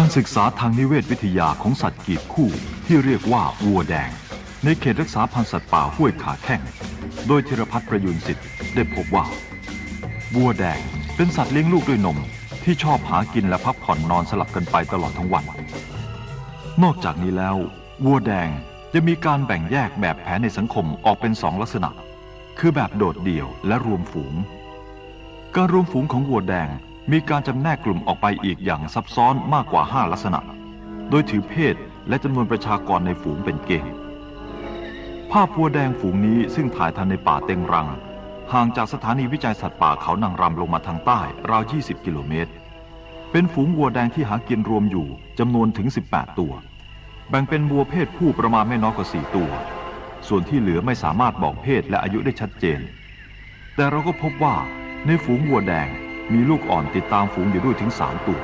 การศึกษาทางนิเวศวิทยาของสัตว์กีบคู่ที่เรียกว่าวัวแดง ในเขตรักษาพันธุ์สัตว์ป่าห้วยขาแข้งโดยธีรพัฒน์ประยุนสิทธิ์ได้พบว่าวัวแดงเป็นสัตว์เลี้ยงลูกด้วยนมที่ชอบหากินและพักผ่อนนอนสลับกันไปตลอดทั้งวัน นอกจากนี้แล้ววัวแดงจะมีการแบ่งแยกแบบแผนในสังคมออกเป็นสองลักษณะ คือแบบโดดเดี่ยวและรวมฝูง การรวมฝูงของวัวแดง มีการจำแนกกลุ่มออกไปอีกอย่างซับซ้อนมากกว่า 5 ลักษณะ โดยถือเพศและจำนวนประชากรในฝูงเป็นเกณฑ์ภาพวัวแดงฝูงนี้ซึ่งถ่ายทันในป่าเต็งรัง ห่างจากสถานีวิจัยสัตว์ป่าเขานางรำลงมาทางใต้ราว 20 กิโลเมตร เป็นฝูงวัวแดงที่หากินรวมอยู่จำนวนถึง 18 ตัว แบ่งเป็นวัวเพศผู้ประมาณไม่น้อยกว่า 4 ตัว ส่วนที่เหลือไม่สามารถบอกเพศและอายุได้ชัดเจน แต่เราก็พบว่าในฝูงวัวแดง มีลูกอ่อนติดตามฝูงอยู่ด้วยถึงสามตัว